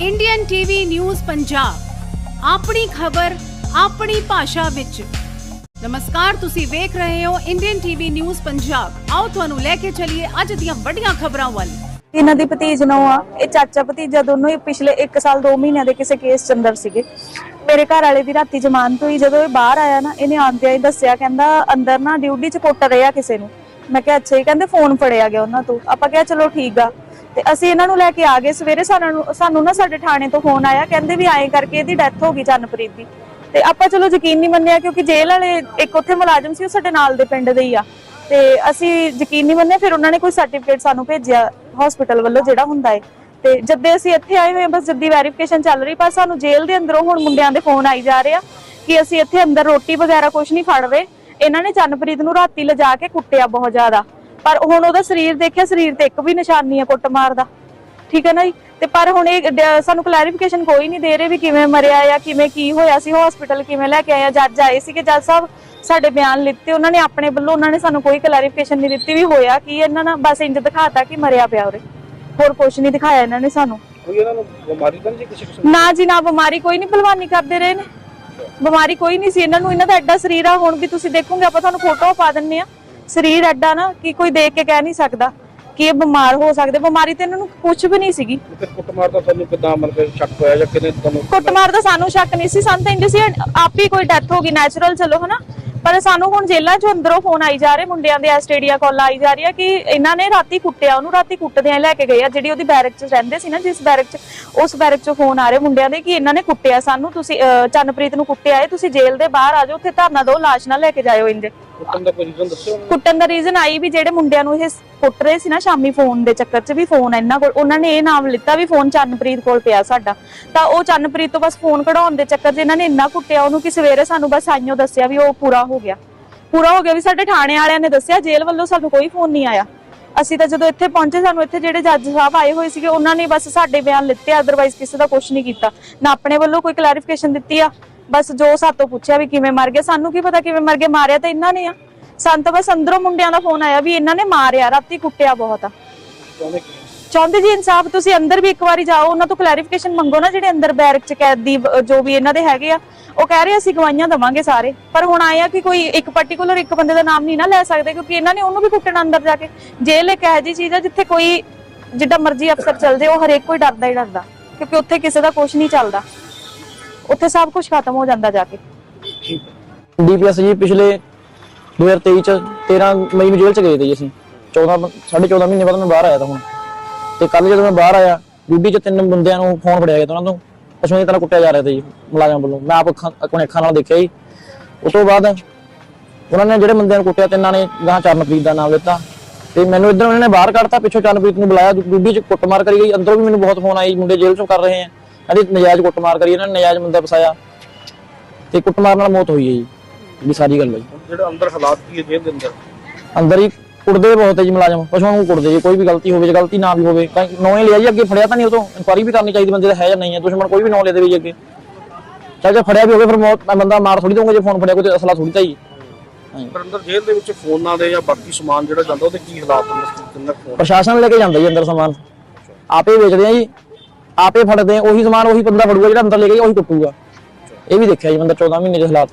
Indian TV news Punjab ਆਪਣੀ ਖਬਰ, ਆਪਣੀ ਭਾਸ਼ਾ ਵਿੱਚ। ਨਮਸਕਾਰ, ਤੁਸੀਂ ਵੇਖ ਰਹੇ ਹੋ ਇੰਡੀਅਨ ਟੀਵੀ ਨਿਊਜ਼ ਪੰਜਾਬ ਆਓ ਤੁਹਾਨੂੰ ਲੈ ਕੇ ਚੱਲੀਏ ਅੱਜ ਦੀਆਂ ਵੱਡੀਆਂ ਖਬਰਾਂ ਵੱਲ। ਇਹਨਾਂ ਦੀ ਭਤੀਜ ਨੂੰ ਆ। ਇਹ ਚਾਚਾ ਭਤੀਜਾ ਦੋਨੋਂ ਹੀ ਪਿਛਲੇ 1 ਸਾਲ 2 ਮਹੀਨਿਆਂ ਦੇ ਕਿਸੇ ਕੇਸ ਚ ਅੰਦਰ ਸੀਗੇ। ਮੇਰੇ ਘਰ ਵਾਲੇ ਦੀ ਰਾਤੀ ਜ਼ਮਾਨਤ ਹੋਈ। ਜਦੋਂ ਇਹ ਬਾਹਰ ਆਇਆ ਨਾ, ਇਹਨੇ ਆਂਦਿਆਂ ਹੀ ਦੱਸਿਆ, ਕਹਿੰਦਾ ਅੰਦਰ ਨਾ ਡਿਊਟੀ ਚ ਕੁੱਟ ਰਿਹਾ ਕਿਸੇ ਨੂੰ। ਮੈਂ ਕਿਹਾ, ਅੱਛਾ ਹੀ ਕਹਿੰਦੇ ਫੋਨ ਫੜਿਆ ਗਿਆ ਉਹਨਾਂ ਤੋਂ। ਆਪਾਂ ਕਿਹਾ, ਚਲੋ ਠੀਕ ਆ। ਤੇ ਅਸੀਂ ਇਹਨਾਂ ਨੂੰ ਲੈ ਕੇ ਆ ਗਏ ਸਵੇਰੇ ਸਾਨੂੰ ਸਾਨੂੰ ਨਾ ਸਾਡੇ ਥਾਣੇ ਤੋਂ ਫੋਨ ਆਇਆ ਕਹਿੰਦੇ ਵੀ ਐਂ ਕਰਕੇ ਇਹਦੀ ਡੈਥ ਹੋ ਗਈ ਚੰਨਪ੍ਰੀਤ ਦੀ। ਤੇ ਆਪਾਂ ਚਲੋ ਯਕੀਨ ਨਹੀਂ ਮੰਨਿਆ ਕਿਉਂਕਿ ਜੇਲ੍ਹ ਵਾਲੇ ਇੱਕ ਉੱਥੇ ਮੁਲਾਜ਼ਮ ਸੀ ਉਹ ਸਾਡੇ ਨਾਲ ਦੇ ਪਿੰਡ ਦੇ ਹੀ ਆ। ਤੇ ਅਸੀਂ ਯਕੀਨ ਨਹੀਂ ਮੰਨਿਆ ਫਿਰ ਉਹਨਾਂ ਨੇ ਕੋਈ ਸਰਟੀਫਿਕੇਟ ਸਾਨੂੰ ਭੇਜਿਆ ਹਸਪੀਟਲ ਵੱਲੋਂ ਜਿਹੜਾ ਹੁੰਦਾ ਹੈ ਤੇ ਜਦ ਅਸੀਂ ਇੱਥੇ ਆਏ ਹੋਏ ਹਾਂ, ਬਸ ਜੱਦੀ ਵੈਰੀਫਿਕੇਸ਼ਨ ਚੱਲ ਰਹੀ ਪਰ ਸਾਨੂੰ ਜੇਲ੍ਹ ਦੇ ਅੰਦਰੋਂ ਹੁਣ ਮੁੰਡਿਆਂ ਦੇ ਫੋਨ ਆਈ ਜਾ ਰਹੇ ਆ ਕਿ ਅਸੀਂ ਇੱਥੇ ਅੰਦਰ ਰੋਟੀ ਵਗੈਰਾ ਕੁਝ ਨਹੀਂ ਫੜ ਰਹੇ। ਇਹਨਾਂ ਨੇ ਚੰਨਪ੍ਰੀਤ ਨੂੰ ਰਾਤੀ ਲਿਜਾ ਕੇ ਕੁੱਟਿਆ ਬਹੁਤ ਜ਼ਿਆਦਾ। ਪਰ ਹੁਣ ਉਹਦਾ ਸਰੀਰ ਦੇਖਿਆ ਸਰੀਰ ਤੇ ਇੱਕ ਵੀ ਨਿਸ਼ਾਨੀ ਆ ਕੁੱਟਮਾਰ ਦਾ। ਠੀਕ ਹੈ ਨਾ ਜੀ? ਤੇ ਪਰ ਹੁਣ ਇਹ ਸਾਨੂੰ ਕਲੈਰੀਫਿਕੇਸ਼ਨ ਕੋਈ ਨਹੀਂ ਦੇ ਰਹੇ ਵੀ ਕਿਵੇਂ ਮਰਿਆ ਜਾਂ ਕਿਵੇਂ ਕੀ ਹੋਇਆ ਸੀ ਹਸਪੀਟਲ ਕਿਵੇਂ ਲੈ ਕੇ ਆਇਆ ਜੱਜ ਆਏ ਸੀ ਕਿ ਜੱਜ ਸਾਹਿਬ ਸਾਡੇ ਬਿਆਨ ਲਿੱਤੇ ਉਹਨਾਂ ਨੇ ਆਪਣੇ ਵੱਲੋਂ ਉਹਨਾਂ ਨੇ ਸਾਨੂੰ ਕੋਈ ਕਲੈਰੀਫਿਕੇਸ਼ਨ ਨਹੀਂ ਦਿੱਤੀ ਵੀ ਹੋਇਆ ਕੀ ਇਹਨਾਂ ਨੇ ਬਸ ਇੰਜ ਦਿਖਾਤਾ ਕਿ ਮਰਿਆ ਪਿਆ ਉਰੇ। ਹੋਰ ਕੁਝ ਨਹੀਂ ਦਿਖਾਇਆ ਇਹਨਾਂ ਨੇ ਸਾਨੂੰ। ਕੋਈ ਇਹਨਾਂ ਨੂੰ ਬਿਮਾਰੀ ਤਾਂ ਨਹੀਂ ਜੀ ਕਿਸੇ ਕਿਸਮ ਨਾ ਜੀ ਨਾ ਬਿਮਾਰੀ ਕੋਈ ਨਹੀਂ ਭਲਵਾਨੀ ਕਰਦੇ ਰਹੇ ਨੇ। ਬਿਮਾਰੀ ਕੋਈ ਨਹੀਂ ਸੀ। ਇਹਨਾਂ ਨੂੰ ਇਹਨਾਂ ਦਾ ਐਡਾ ਸਰੀਰ ਆ। ਹੁਣ ਵੀ ਤੁਸੀਂ ਦੇਖੋਗੇ ਆਪਾਂ ਤੁਹਾਨੂੰ ਫੋਟੋ ਪਾ ਦਿੰਨੇ ਆ ਸਰੀਰ ਐਡਾ ਨਾ ਕਿ ਕੋਈ ਦੇਖ ਕੇ ਕਹਿ ਨਹੀਂ ਸਕਦਾ ਕਿ ਇਹ ਬਿਮਾਰ ਹੋ ਸਕਦੇ। ਬਿਮਾਰੀ ਤੇ ਇਹਨਾਂ ਨੂੰ ਕੁਝ ਵੀ ਨਹੀਂ ਸੀਗੀ। ਤੇ ਕੁੱਟਮਾਰ ਦਾ ਤੁਹਾਨੂੰ ਕਿਦਾਂ ਮਨ ਕੇ ਸ਼ੱਕ ਹੋਇਆ ਜਾਂ ਕਿਨੇ ਤੁਹਾਨੂੰ ਕੁੱਟਮਾਰ ਦਾ ਸਾਨੂੰ ਸ਼ੱਕ ਨਹੀਂ ਸੀ। ਸਾਨੂੰ ਤਾਂ ਇੰਜ ਸੀ ਆਪ ਹੀ ਕੋਈ ਡੈਥ ਹੋ ਗਈ ਨੈਚੁਰਲ ਚਲੋ ਹਨਾ? ਪਰ ਸਾਨੂੰ ਹੁਣ ਜੇਲ੍ਹਾਂ ਚੋਂ ਅੰਦਰੋਂ ਫੋਨ ਆਈ ਜਾ ਰਹੇ ਮੁੰਡਿਆਂ ਦੇ ਐਸਟੇਡੀਆ ਕਾਲ ਆਈ ਜਾ ਰਹੀ ਆ ਕਿ ਇਹਨਾਂ ਨੇ ਰਾਤੀ ਕੁੱਟਿਆ ਉਹਨੂੰ ਰਾਤੀ ਕੁੱਟਦਿਆਂ ਲੈ ਕੇ ਗਏ ਆ। ਜਿਹੜੀ ਉਹਦੀ ਬੈਰਕ 'ਚ ਰਹਿੰਦੇ ਸੀ ਨਾ ਜਿਸ ਬੈਰਕ 'ਚ ਉਸ ਬੈਰਕ 'ਚੋਂ ਫੋਨ ਆ ਰਹੇ ਮੁੰਡਿਆਂ ਦੇ ਕਿ ਇਹਨਾਂ ਨੇ ਕੁੱਟਿਆ ਸਾਨੂੰ ਤੁਸੀਂ ਚੰਨਪ੍ਰੀਤ ਨੂੰ ਕੁੱਟਿਆ ਏ ਤੁਸੀਂ ਜੇਲ੍ਹ ਦੇ ਬਾਹਰ ਆ ਜਾਓ ਉੱਥੇ ਧਰਨਾ ਦਿਓ ਲਾਸ਼ ਨਾ ਲੈ ਕੇ ਜਾਇਓ ਇੰਜ ਕੁੱਟਣ ਦਾ ਕੋਈ ਰੀਜ਼ਨ ਦੱਸਿਓ ਕੁੱਟਣ ਦਾ ਰੀਜ਼ਨ ਆਈ ਵੀ ਜਿਹੜੇ ਮੁੰਡਿਆਂ ਨੂੰ ਇਹ ਕੁੱਟ ਰਹੇ ਸੀ ਨਾ ਸ਼ਾਮੀ ਫੋਨ ਦੇ ਚੱਕਰ 'ਚ ਵੀ ਫੋਨ ਇਹਨਾਂ ਕੋਲ, ਉਹਨਾਂ ਨੇ ਇਹ ਨਾਮ ਲਿੱਤਾ ਵੀ ਫੋਨ ਚੰਨਪ੍ਰੀਤ ਕੋਲ ਪਿਆ ਸਾਡਾ। ਤਾਂ ਉਹ ਚੰਨਪ੍ਰੀਤ ਤੋਂ ਬਸ ਫੋਨ ਕਢਾਉਣ ਦੇ ਚੱਕਰ 'ਚ ਇਹਨਾਂ ਨੇ ਇੰਨਾ ਕੁੱਟਿਆ, ਉਹਨੂੰ ਕਿ ਸਵੇਰੇ ਸਾਨੂੰ ਬਸ ਆਈਓ ਦੱਸਿਆ ਵੀ ਉਹ ਪੂਰਾ ਹੋ ਗਿਆ। ਪੂਰਾ ਹੋ ਗਿਆ ਵੀ ਸਾਡੇ ਥਾਣੇ ਵਾਲਿਆਂ ਨੇ ਦੱਸਿਆ, ਜੇਲ੍ਹ ਵੱਲੋਂ ਸਾਨੂੰ ਕੋਈ ਫੋਨ ਨਹੀਂ ਆਇਆ। ਅਸੀਂ ਤਾਂ ਜਦੋਂ ਇੱਥੇ ਪਹੁੰਚੇ, ਸਾਨੂੰ ਇੱਥੇ ਜਿਹੜੇ ਜੱਜ ਸਾਹਿਬ ਆਏ ਹੋਏ ਸੀਗੇ, ਉਹਨਾਂ ਨੇ ਬਸ ਸਾਡੇ ਬਿਆਨ ਲਿੱਤੇ ਅਦਰਵਾਈਜ਼ ਕਿਸੇ ਦਾ ਕੁਝ ਨਹੀਂ ਕੀਤਾ। ਨਾ ਆਪਣੇ ਵੱਲੋਂ ਕੋਈ ਕਲੈਰੀਫਿਕੇਸ਼ਨ ਦਿੱਤੀ ਆ ਬਸ ਜੋ ਸਾਤੋਂ ਪੁੱਛਿਆ ਵੀ ਕਿਵੇਂ ਮਰ ਗਏ ਸਾਨੂੰ ਕੀ ਪਤਾ ਕਿਵੇਂ ਮਰ ਗਏ ਮਾਰਿਆ ਤਾਂ ਇਹਨਾਂ ਨੇ ਆ। ਸਾਨੂੰ ਤਾਂ ਬਸ ਅੰਦਰੋਂ ਮੁੰਡਿਆਂ ਦਾ ਫੋਨ ਆਇਆ ਵੀ ਇਹਨਾਂ ਨੇ ਮਾਰਿਆ ਰਾਤੀ ਕੁੱਟਿਆ ਬਹੁਤ ਆ। ਚਾਹੁੰਦੇ ਜੀ ਇਨਸਾਫ ਤੁਸੀਂ ਅੰਦਰ ਵੀ ਇੱਕ ਵਾਰੀ ਜਾਓ ਉਹਨਾਂ ਤੋਂ ਕਲੈਰੀਫਿਕੇਸ਼ਨ ਮੰਗੋ ਨਾ ਜਿਹੜੇ ਅੰਦਰ ਬੈਰਕ ਚ ਕੈਦੀ ਅਹ, ਜੋ ਵੀ ਇਹਨਾਂ ਦੇ ਹੈਗੇ ਆ। ਉਹ ਕਹਿ ਰਹੇ ਅਸੀਂ ਗਵਾਹੀਆਂ ਦਵਾਂਗੇ ਸਾਰੇ। ਪਰ ਹੁਣ ਆਇਆ ਕਿ ਕੋਈ ਇੱਕ ਪਾਰਟਿਕੂਲਰ ਇੱਕ ਬੰਦੇ ਦਾ ਨਾਮ ਨਹੀਂ ਨਾ ਲੈ ਸਕਦੇ ਕਿਉਂਕਿ ਇਹਨਾਂ ਨੇ ਉਹਨੂੰ ਵੀ ਕੁੱਟਣਾ ਅੰਦਰ ਜਾ ਕੇ। ਜੇਲ੍ਹ ਇੱਕ ਇਹੋ ਜਿਹੀ ਚੀਜ਼ ਆ ਜਿੱਥੇ ਕੋਈ ਜਿੱਦਾਂ ਮਰਜ਼ੀ ਅਫਸਰ ਚੱਲ ਜਾਏ ਉਹ ਹਰੇਕ ਕੋਈ ਡਰਦਾ ਹੀ ਡਰਦਾ। ਕਿਉਂਕਿ ਉੱਥੇ ਕਿਸੇ ਦਾ ਕੁਝ ਨਹੀਂ ਚੱਲਦਾ। ਉੱਥੇ ਸਭ ਕੁਝ ਖਤਮ ਹੋ ਜਾਂਦਾ ਜਾ ਕੇ। ਡੀਪੀਐਸ ਜੀ ਪਿਛਲੇ 2023 ਚ 13 ਮਈ ਨੂੰ ਜੇਲ੍ਹ ਚ ਗਏ ਤੇ ਜੀ ਅਸੀਂ। 14 ਸਾਢੇ 14 ਮਹੀਨੇ ਬਾਅਦ ਮੈਂ ਬਾਹਰ ਆਇਆ ਤਾਂ ਹੁਣ। ਤੇ ਕੱਲ ਜਦੋਂ ਮੈਂ ਬਾਹਰ ਆਇਆ ਡਿਊਟੀ ਚ ਤਿੰਨ ਬੰਦਿਆਂ ਨੂੰ ਫੋਨ ਫੜਿਆ ਗਿਆ ਤਾਂ ਉਹਨਾਂ ਤੋਂ ਪਸ਼ੂਆਂ ਦੀ ਤਰ੍ਹਾਂ ਕੁੱਟਿਆ ਜਾ ਰਿਹਾ ਸੀ ਜੀ, ਮੁਲਾਜ਼ਮ ਵੱਲੋਂ। ਮੈਂ ਆਪ ਅੱਖਾਂ, ਆਪਣੇ ਅੱਖਾਂ ਨਾਲ ਦੇਖਿਆ ਜੀ। ਉਸ ਤੋਂ ਬਾਅਦ ਉਹਨਾਂ ਨੇ ਜਿਹੜੇ ਬੰਦਿਆਂ ਨੂੰ ਕੁੱਟਿਆ, ਤਿੰਨਾਂ ਨੇ ਗਾਂ ਚਰਨਪ੍ਰੀਤ ਦਾ ਨਾਮ ਲਿੱਤਾ। ਤੇ ਮੈਨੂੰ ਇੱਧਰ ਉਹਨਾਂ ਨੇ ਬਾਹਰ ਕੱਢਤਾ, ਪਿੱਛੋਂ ਚਰਨਪ੍ਰੀਤ ਨੂੰ ਬੁਲਾਇਆ। ਡਿਊਟੀ ਚ ਕੁੱਟਮਾਰ ਕਰੀ ਗਈ। ਅੰਦਰੋਂ ਵੀ ਮੈਨੂੰ ਬਹੁਤ ਫੋਨ ਆਈ ਮੁੰਡੇ ਜੇਲ੍ਹ ਚੋਂ ਕਰ ਰਹੇ ਆ। ਕਹਿੰਦੇ ਨਜਾਇਜ਼ ਕੁੱਟਮਾਰ ਕਰੀ ਇਹਨਾਂ ਨੇ ਨਜਾਇਜ਼ ਬੰਦਾ ਫਸਾਇਆ। ਤੇ ਕੁੱਟਮਾਰ ਨਾਲ ਮੌਤ ਹੋਈ ਹੈ ਜੀ ਵੀ ਸਾਰੀ ਗੱਲ ਹੈ ਜੀ। ਜਿਹੜਾ ਅੰਦਰ ਹਾਲਾਤ ਕੀ ਹੈ ਜੇਲ੍ਹ ਦੇ ਅੰਦਰ? ਅੰਦਰ ਹੀ ਕੁੱਟਦੇ ਬਹੁਤ ਹੈ ਜੀ ਮੁਲਾਜ਼ਮ ਪਸ਼ੂਆਂ ਨੂੰ ਕੁੱਟਦੇ ਜੀ ਕੋਈ ਵੀ ਗਲਤੀ ਹੋਵੇ ਜਾਂ ਗਲਤੀ ਨਾ ਵੀ ਹੋਵੇ ਕਈ ਨੌਂ ਹੀ ਲਿਆ ਜੀ ਅੱਗੇ ਫੜਿਆ ਤਾਂ ਨਹੀਂ ਉਹ ਤੋਂ ਇਨਕੁਆਰੀ ਵੀ ਕਰਨੀ ਚਾਹੀਦੀ ਬੰਦੇ ਦਾ ਹੈ ਜਾਂ ਨਹੀਂ ਹੈ ਦੁਸ਼ਮਣ ਕੋਈ ਵੀ ਨੌ ਲੈ ਦੇਵੇ ਜੀ ਅੱਗੇ। ਚਾਹੇ ਜੇ ਫੜਿਆ ਵੀ ਹੋਵੇ ਫਿਰ ਮੌਤ ਬੰਦਾ ਮਾਰ ਥੋੜੀ ਦਊਂਗਾ ਜੇ ਫੋਨ ਫੜਿਆ ਕੋਈ ਤੇ ਅਸਲਾ ਥੋੜੀ ਤਾਂ ਜੀ। ਪਰ ਅੰਦਰ ਜੇਲ੍ਹ ਦੇ ਵਿੱਚ ਫੋਨਾਂ ਦੇ ਜਾਂ ਬਾਕੀ ਸਮਾਨ ਜਿਹੜਾ ਜਾਂਦਾ ਉਹਦੇ ਕੀ ਹਾਲਾਤ ਹੁੰਦੇ ਕਿੰਨਾ ਫੋਨ? ਪ੍ਰਸ਼ਾਸਨ ਲੈ ਕੇ ਜਾਂਦਾ ਜੀ ਅੰਦਰ ਸਮਾਨ। ਆਪੇ ਵੇਚਦੇ ਆ ਜੀ। ਆਪੇ ਫੜਦੇ ਆ ਉਹੀ ਸਮਾਨ ਉਹੀ ਬੰਦਾ ਫੜੂਗਾ ਜਿਹੜਾ ਅੰਦਰ ਲੈ ਗਿਆ ਉਹੀ ਕੁੱਟੂਗਾ ਇਹ ਵੀ ਦੇਖਿਆ ਜੀ ਬੰਦਾ 14 ਮਹੀਨੇ ਦੇ ਹਾਲਾਤ।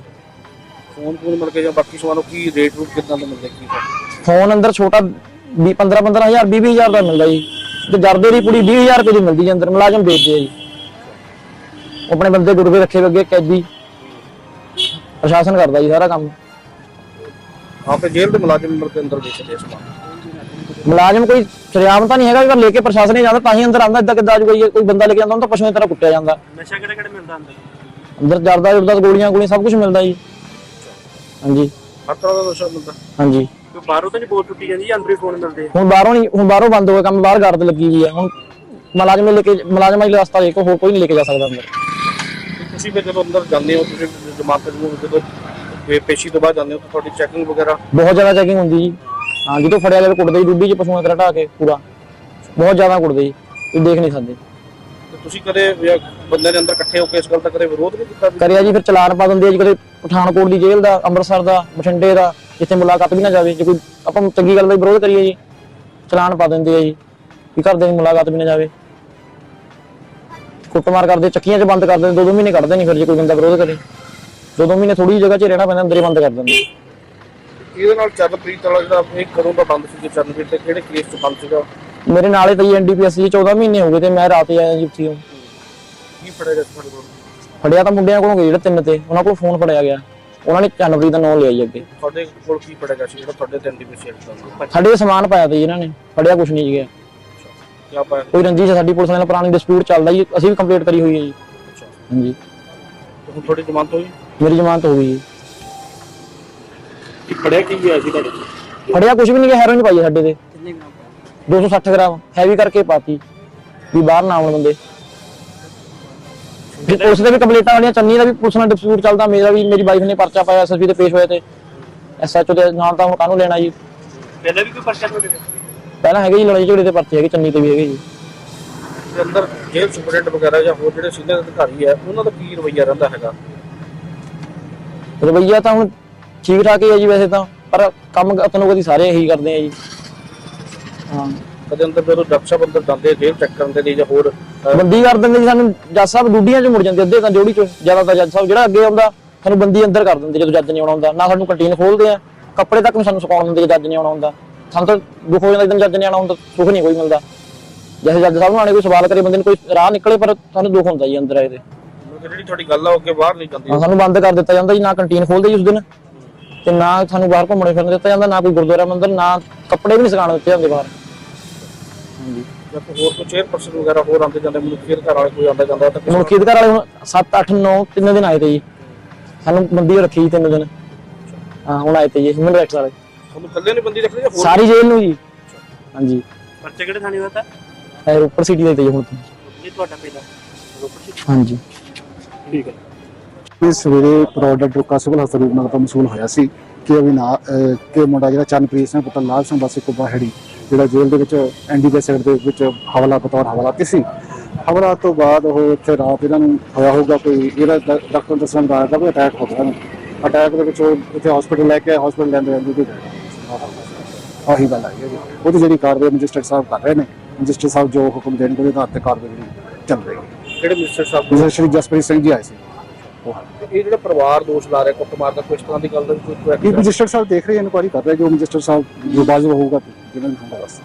ਫੋਨ ਫੋਨ ਮਿਲ ਕੇ ਜਾਂ ਬਾਕੀ ਸਮਾਨ ਉਹ ਕੀ ਰੇਟ ਰੂਟ ਕਿੰਨਾ ਦਾ ਮਿਲਦਾ ਕੀ ਫੋਨ ਅੰਦਰ ਛੋਟਾ 20 15 15000 20 20000 ਦਾ ਮਿਲਦਾ ਜੀ। ਤੇ ਜਰਦੇ ਦੀ ਕੁੜੀ 20000 ਰੁਪਏ ਦੀ ਮਿਲਦੀ ਜੀ ਅੰਦਰ ਮੁਲਾਜ਼ਮ ਵੇਚਦੇ ਆ ਜੀ। ਆਪਣੇ ਬੰਦੇ ਗੁਰਵੇ ਰੱਖੇ ਹੋਏ ਅੱਗੇ ਕੈਦੀ। ਪ੍ਰਸ਼ਾਸਨ ਕਰਦਾ ਜੀ ਸਾਰਾ ਕੰਮ। ਆਪੇ ਜੇਲ੍ਹ ਦੇ ਮੁਲਾਜ਼ਮ ਮਿਲ ਕੇ ਅੰਦਰ ਵੇਚਦੇ ਆ ਸਮਾਨ। ਮੁਲਾਜ਼ਮ ਕੋਈ ਸ਼ਰਿਆਮ ਤਾਂ ਨਹੀਂ ਹੈਗਾ ਕਿ ਲੈ ਕੇ ਪ੍ਰਸ਼ਾਸਨ ਹੀ ਜਾਂਦਾ ਤਾਂ ਹੀ ਅੰਦਰ ਆਉਂਦਾ ਇਦਾਂ ਕਿੱਦਾਂ ਆਜੂਗਾ ਜੀ ਕੋਈ ਬੰਦਾ ਲੈ ਕੇ ਆਉਂਦਾ ਉਹਨੂੰ ਤਾਂ ਪਸ਼ੂਆਂ ਦੀ ਤਰ੍ਹਾਂ ਕੁੱਟਿਆ ਜਾਂਦਾ। ਨਸ਼ਾ ਕਿਹੜਾ ਕਿਹੜਾ ਮਿਲਦਾ ਅੰਦਰ? ਅੰਦਰ ਜਰਦਾ ਜੁਰਦਾ ਗੋਲੀਆਂ ਗੋਲੀਆਂ ਸਭ ਕੁਝ ਮਿਲਦਾ ਜੀ। ਹਾਂਜੀ। ਹਰ ਤਰ੍ਹਾਂ ਦਾ ਨਸ਼ਾ ਮਿਲਦਾ। ਹਾਂਜੀ। ਕੋਈ ਬਾਹਰੋਂ ਤਾਂ ਨਹੀਂ ਬੋਲ ਟੁੱਟੀ ਜਾਂਦੀ ਜਾਂ ਅੰਦਰ ਹੀ ਫੋਨ ਮਿਲਦੇ ਆ? ਹੁਣ ਬਾਹਰੋਂ ਨਹੀਂ ਹੁਣ ਬਾਹਰੋਂ ਬੰਦ ਹੋਇਆ ਕੰਮ ਬਾਹਰ ਗਾਰਡ ਲੱਗੀ ਹੋਈ ਹੈ ਹੁਣ ਮੁਲਾਜ਼ਮ ਲੈ ਕੇ ਮੁਲਾਜ਼ਮਾਂ ਦੀ ਰਸਤਾ ਦੇਖੋ ਹੋਰ ਕੋਈ ਨਹੀਂ ਲੈ ਕੇ ਜਾ ਸਕਦਾ ਅੰਦਰ। ਤੁਸੀਂ ਫਿਰ ਜਦੋਂ ਅੰਦਰ ਜਾਂਦੇ ਹੋ ਤੁਸੀਂ ਜਮਾਨਤ ਨੂੰ ਜਦੋਂ ਪੇਸ਼ੀ ਤੋਂ ਬਾਅਦ ਜਾਂਦੇ ਹੋ ਤਾਂ ਤੁਹਾਡੀ ਚੈਕਿੰਗ ਵਗੈਰਾ? ਬਹੁਤ ਜ਼ਿਆਦਾ ਚੈਕਿੰਗ ਹੁੰਦੀ ਜੀ। ਹਾਂ ਜਦੋਂ ਫੜਿਆ ਜਾਵੇ ਕੁੱਟਦੇ ਜੀ ਡੁੱਬੀ ਚ ਪਸ਼ੂਆਂ ਤਰ੍ਹਾਂ ਢਾ ਕੇ ਪੂਰਾ। ਬਹੁਤ ਜ਼ਿਆਦਾ ਕੁੱਟਦੇ ਜੀ ਤੁਸੀਂ ਦੇਖ ਨਹੀਂ ਸਕਦੇ। ਤੇ ਤੁਸੀਂ ਕਦੇ ਜਾਂ ਬੰਦੇ ਦੇ ਅੰਦਰ ਇਕੱਠੇ ਹੋ ਕੇ ਇਸ ਗੱਲ ਦਾ ਕਦੇ ਵਿਰੋਧ ਨਹੀਂ ਕੀਤਾ? ਵੀ ਕਰਿਆ ਜੀ ਫਿਰ ਚਲਾਨ ਪਾ ਦਿੰਦੇ ਆ ਜੀ ਕਦੇ ਪਠਾਨਕੋਟ ਦੀ ਜੇਲ੍ਹ ਦਾ ਅੰਮ੍ਰਿਤਸਰ ਦਾ ਬਠਿੰਡੇ ਦਾ ਜਿੱਥੇ ਮੁਲਾਕਾਤ ਵੀ ਨਾ ਜਾਵੇ ਜੇ ਕੋਈ ਆਪਾਂ ਚੰਗੀ ਗੱਲ ਦਾ ਵਿਰੋਧ ਕਰੀਏ ਜੀ। ਚਲਾਨ ਪਾ ਦਿੰਦੇ ਆ ਜੀ ਵੀ ਘਰ ਦੇ ਮੁਲਾਕਾਤ ਵੀ ਨਾ ਜਾਵੇ। ਕੁੱਟਮਾਰ ਕਰਦੇ ਚੱਕੀਆਂ 'ਚ ਬੰਦ ਕਰ ਦਿੰਦੇ ਦੋ ਦੋ ਮਹੀਨੇ ਕੱਢਦੇ ਨਹੀਂ ਫਿਰ ਜੇ ਕੋਈ ਬੰਦਾ ਵਿਰੋਧ ਕਰੇ। ਦੋ ਦੋ ਮਹੀਨੇ ਥੋੜੀ ਜਿਹੀ ਜਗ੍ਹਾ 'ਚ ਰਹਿਣਾ ਪੈਂਦਾ ਅੰਦਰ ਬੰਦ ਕਰ ਦਿੰਦੇ। ਇਹਦੇ ਨਾਲ ਚਰਨਪ੍ਰੀਤ ਵਾਲਾ ਜਿਹੜਾ ਇਹ ਕਦੋਂ ਦਾ ਬੰਦ ਸੀ ਚਰਨਪ੍ਰੀਤ ਤੇ ਕਿਹੜੇ ਕੇਸ 'ਚ ਬੰਦ ਸੀਗਾ? ਮੇਰੇ ਨਾਲੇ ਤਾਂ ਐਨਡੀਪੀਐਸ ਜੀ 14 ਮਹੀਨੇ ਹੋ ਗਏ ਤੇ ਮੈਂ ਰਾਤ ਹੀ ਆਇਆ ਜੀ ਉੱਥੇ। ਕੀ ਫੜਿਆ ਗਿਆ ਤੁਹਾਡੇ ਕੋਲ? ਫੜਿਆ ਤਾਂ ਮੁੰਡਿਆਂ ਕੋਲੋਂ ਗਏ ਜਿਹੜੇ ਤਿੰਨ ਤੇ ਉਹਨਾਂ ਕੋਲ ਫੋਨ ਫੜਿਆ ਗਿਆ। ਉਹਨਾਂ ਨੇ ਚੰਨਪ੍ਰੀਤ ਦਾ ਨਾਮ ਲਿਆ ਜੀ ਅੱਗੇ। ਤੁਹਾਡੇ ਕੋਲ ਕੀ ਫੜਿਆ ਗਿਆ ਸੀ ਜਿਹੜਾ ਤੁਹਾਡੇ ਤੇ ਐਨਡੀਪੀਸੀ ਐਕਟ ਸਾਡੇ ਸਮਾਨ ਪਾਇਆ ਤੇ ਜੀ ਇਹਨਾਂ ਨੇ ਫੜਿਆ ਕੁਝ ਨਹੀਂ ਜੀ ਗਿਆ ਕੀ ਪਾਇਆ? ਕੋਈ ਰੰਜਿਸ਼ ਹੈ ਸਾਡੀ ਪੁਲਿਸ ਨਾਲ ਪੁਰਾਣੀ ਡਿਸਪਿਊਟ ਚੱਲਦਾ ਜੀ ਅਸੀਂ ਵੀ ਕੰਪਲੀਟ ਕਰੀ ਹੋਈ ਹੈ ਜੀ। ਅੱਛਾ। ਹਾਂਜੀ। ਹੁਣ ਤੁਹਾਡੀ ਜ਼ਮਾਨਤ ਹੋਈ? ਮੇਰੀ ਜ਼ਮਾਨਤ ਹੋ ਗਈ ਜੀ। ਕੀ ਫੜਿਆ ਕੀ ਗਿਆ ਸੀ ਤੁਹਾਡੇ ਫੜਿਆ ਕੁਝ ਵੀ ਨਹੀਂ ਗਿਆ ਹੈਰੋਇਨ ਪਾਈ ਸਾਡੇ ਤੇ। 260 ਗ੍ਰਾਮ ਹੈਵੀ ਕਰਕੇ ਪਾਤੀ। ਵੀ ਬਾਹਰ ਨਾ ਆਉਣ ਬੰਦੇ। ਜੇ ਪੁਲਿਸ ਦੇ ਵੀ ਕੰਪਲੀਟਾਂ ਵਾਲੀਆਂ ਚੰਨੀ ਦਾ ਵੀ ਪੁਲਿਸ ਨਾਲ ਡਿਸਪਿਊਟ ਚੱਲਦਾ ਮੇਰਾ ਵੀ ਮੇਰੀ ਵਾਈਫ ਨੇ ਪਰਚਾ ਪਾਇਆ ਐਸਐਸਪੀ ਤੇ ਪੇਸ਼ ਹੋਏ ਤੇ। ਐਸਐਚਓ ਦੇ ਨਾਲ ਤਾਂ ਹੁਣ ਕਾਹਨੂੰ ਲੈਣਾ ਜੀ? ਪਹਿਲਾਂ ਵੀ ਕੋਈ ਪਰਚਾ ਤੁਹਾਡੇ ਤੇ? ਪਹਿਲਾਂ ਹੈਗੇ ਜੀ ਲੜਾਈ ਝਗੜੇ ਤੇ ਪਰਚੇ ਹੈਗੇ ਚੰਨੀ ਤੇ ਵੀ ਹੈਗੇ ਜੀ। ਅੰਦਰ ਜੇਲ੍ਹ ਸੁਪਰਡੈਂਟ ਵਗੈਰਾ ਜਾਂ ਹੋਰ ਜਿਹੜੇ ਸੀਨੀਅਰ ਅਧਿਕਾਰੀ ਹੈ ਉਹਨਾਂ ਦਾ ਕੀ ਰਵੱਈਆ ਰਹਿੰਦਾ ਹੈਗਾ? ਰਵਈਆ ਤਾਂ ਹੁਣ ਠੀਕ ਠਾਕ ਹੀ ਹੈ ਜੀ ਵੈਸੇ ਤਾਂ ਪਰ ਕੰਮ ਤੁਹਾਨੂੰ ਕਦੀ ਸਾਰੇ ਇਹੀ ਕਰਦੇ ਆ ਜੀ। ਹਾਂ ਕਦੇ ਅੰਦਰ ਜਦੋਂ ਡਾਕਟਰ ਸਾਹਿਬ ਅੰਦਰ ਜਾਂਦੇ ਜੇਲ੍ਹ ਚੈੱਕ ਕਰਨ ਦੇ ਲਈ ਜਾਂ ਹੋਰ ਬੰਦੀ ਕਰ ਦਿੰਦੇ ਜੀ ਸਾਨੂੰ ਜੱਜ ਸਾਹਿਬ ਡੂਡੀਆਂ 'ਚ ਮੁੜ ਜਾਂਦੇ ਅੱਧੇ ਤਾਂ ਡਿਊਟੀ 'ਚ ਜ਼ਿਆਦਾਤਰ ਜੱਜ ਸਾਹਿਬ ਜਿਹੜਾ ਅੱਗੇ ਆਉਂਦਾ ਸਾਨੂੰ ਬੰਦੀ ਅੰਦਰ ਕਰ ਦਿੰਦੇ ਜਦੋਂ ਜੱਜ ਨਹੀਂ ਆਉਣਾ ਹੁੰਦਾ। ਨਾ ਸਾਨੂੰ ਕੰਟੀਨ ਖੋਲਦੇ ਆ ਕੱਪੜੇ ਤੱਕ ਵੀ ਸਾਨੂੰ ਸੁਕਾਉਣ ਦਿੰਦੇ ਜੇ ਜੱਜ ਨਹੀਂ ਆਉਣਾ ਹੁੰਦਾ। ਸਾਨੂੰ ਤਾਂ ਦੁੱਖ ਹੋ ਜਾਂਦਾ ਜਦੋਂ ਜੱਜ ਨਹੀਂ ਆਉਣਾ ਹੁੰਦਾ ਸੁੱਖ ਨਹੀਂ ਕੋਈ ਮਿਲਦਾ। ਜੈਸੇ ਜੱਜ ਸਾਹਿਬ ਨੂੰ ਆਣੇ ਕੋਈ ਸਵਾਲ ਕਰੇ ਬੰਦੇ ਨੂੰ ਕੋਈ ਰਾਹ ਨਿਕਲੇ ਪਰ ਸਾਨੂੰ ਦੁੱਖ ਹੁੰਦਾ ਜੀ ਅੰਦਰ ਆਏ ਤੇ। ਜਿਹੜੀ ਤੁਹਾਡੀ ਗੱਲ ਆ ਉਹ ਅੱਗੇ ਬਾਹਰ ਨਹੀਂ ਜਾਂਦੀ। ਸਾਨੂੰ ਬੰਦ ਕਰ ਦਿੱਤਾ ਜਾਂਦਾ ਜੀ ਨਾ ਕੰਟੀਨ ਖੋਲਦੇ ਜੀ ਉਸ ਦਿਨ। ਤੇ ਨਾ ਸਾਨੂੰ ਬਾਹਰ ਘੁੰਮਣੇ ਫਿਰਨ ਦਿੱਤਾ ਜਾਂਦਾ ਨਾ ਕੋਈ ਗੁਰਦੁਆਰਾ ਮੰਦਿਰ ਨਾ ਕੱਪੜੇ ਵੀ ਨਹੀਂ ਸੁਕਾਉਣ ਦਿੱਤੇ ਜਾਂਦੇ ਬਾਹਰ। ਹਾਂਜੀ। ਜਾਂ ਕੋਈ ਹੋਰ ਕੋਈ ਚੇਅਰਪਰਸਨ ਵਗੈਰਾ ਹੋਰ ਆਉਂਦੇ ਜਾਂਦੇ ਮਨੁੱਖੀ ਅਧਿਕਾਰ ਵਾਲੇ ਕੋਈ ਆਉਂਦਾ ਜਾਂਦਾ ਤਾਂ ਕਿਸੇ ਮੁਲਕੀ ਅਧਿਕਾਰ ਵਾਲੇ ਹੁਣ 7 8 9 ਤਿੰਨ ਦਿਨ ਆਏ ਤੇ ਜੀ। ਸਾਨੂੰ ਬੰਦੀ ਰੱਖੀ ਜੀ ਤਿੰਨ ਦਿਨ। ਹਾਂ ਹੁਣ ਆਏ ਤੇ ਜੀ ਹਿਊਮਨ ਰਾਈਟਸ ਵਾਲੇ। ਤੁਹਾਨੂੰ ਇਕੱਲੇ ਨਹੀਂ ਬੰਦੀ ਰੱਖਦੇ ਜਾਂ ਹੋਰ ਸਾਰੀ ਜੇਲ੍ਹ ਨੂੰ ਜੀ। ਹਾਂਜੀ। ਪਰਚਾ ਕਿਹੜੇ ਥਾਣੇ ਦਾ ਤਾਂ? ਇਹ ਉੱਪਰ ਸਿਟੀ ਦੇ ਤੇ ਜੀ ਹੁਣ। ਤਾਂ। ਇਹ ਤੁਹਾਡਾ ਪਹਿਲਾਂ ਰੋਪੜ ਸੀ ਹਾਂਜੀ। ਠੀਕ ਹੈ। ਇਹ ਸਵੇਰੇ ਪ੍ਰੋਡਕਟ ਰੁਕਾ ਸਿਵਲ ਹਸਪਤਾਲ ਰੂਪਨਗਰ ਤੋਂ ਮਸੂਲ ਹੋਇਆ ਸੀ ਕਿ ਅਵਿਨਾ ਅਹ ਕਿ ਮੁੰਡਾ ਜਿਹੜਾ ਚੰਨਪ੍ਰੀਤ ਸਿੰਘ ਪੁੱਤਰ ਲਾਲ ਸਿੰਘ ਵਾਸੀ ਕੁੱਬਾ ਹੈੜੀ ਜਿਹੜਾ ਜੇਲ੍ਹ ਦੇ ਵਿੱਚ ਐਨਡੀਪੀ ਸੈਕਟ ਦੇ ਵਿੱਚ ਹਵਾਲਾ ਬਤੌਰ ਹਵਾਲਾਤੀ ਸੀ। ਹਵਾਲਾ ਤੋਂ ਬਾਅਦ ਉਹ ਇੱਥੇ ਰਾਤ ਇਹਨਾਂ ਨੂੰ ਹੋਇਆ ਹੋਊਗਾ ਕੋਈ ਇਹਦਾ ਡਾਕਟਰ ਦੱਸਣ ਦਾ ਆਇਆ ਕੋਈ ਅਟੈਕ ਹੋ ਗਿਆ ਅਟੈਕ ਦੇ ਵਿੱਚ ਉਹ ਇੱਥੇ ਹਸਪੀਟਲ ਲੈ ਕੇ ਹਸਪੀਟਲ ਲੈਂਦੇ ਰਹਿੰਦੇ ਗਈ। ਆਹੀ ਗੱਲ ਆਈ ਹੈ ਉਹਦੀ ਜਿਹੜੀ ਕਾਰਵਾਈ ਮੈਜਿਸਟਰੇਟ ਸਾਹਿਬ ਕਰ ਰਹੇ ਨੇ ਮੈਜਿਸਟਰੇਟ ਸਾਹਿਬ ਜੋ ਹੁਕਮ ਦੇਣਗੇ ਉਹਦੇ ਆਧਾਰ ਤੇ ਕਾਰਵਾਈ ਚੱਲ ਰਹੀ ਹੈ। ਕਿਹੜੇ ਮਿਨਿਸਟਰ ਸਾਹਿਬ ਸ਼੍ਰੀ ਜਸਪ੍ਰੀਤ ਸਿੰਘ ਜੀ ਆਏ ਸੀ। ਇਹ ਜਿਹੜਾ ਪਰਿਵਾਰ ਦੋਸ਼ ਲਾ ਰਿਹਾ ਕੁੱਟਮਾਰ ਦਾ ਕੋਈ ਇਸ ਤਰ੍ਹਾਂ ਦੀ ਗੱਲ ਦਾ ਵੀ ਕੋਈ ਇਹ ਮੈਜਿਸਟਰ ਸਾਹਿਬ ਦੇਖ ਰਹੇ ਇਨਕੁਆਰੀ ਕਰ ਰਹੇ ਜੋ ਮੈਜਿਸਟਰ ਸਾਹਿਬ ਜੋ ਬਾਜ਼ਬ ਹੋਊਗਾ ਜਿਵੇਂ ਵੀ ਹੁੰਦਾ ਬਸ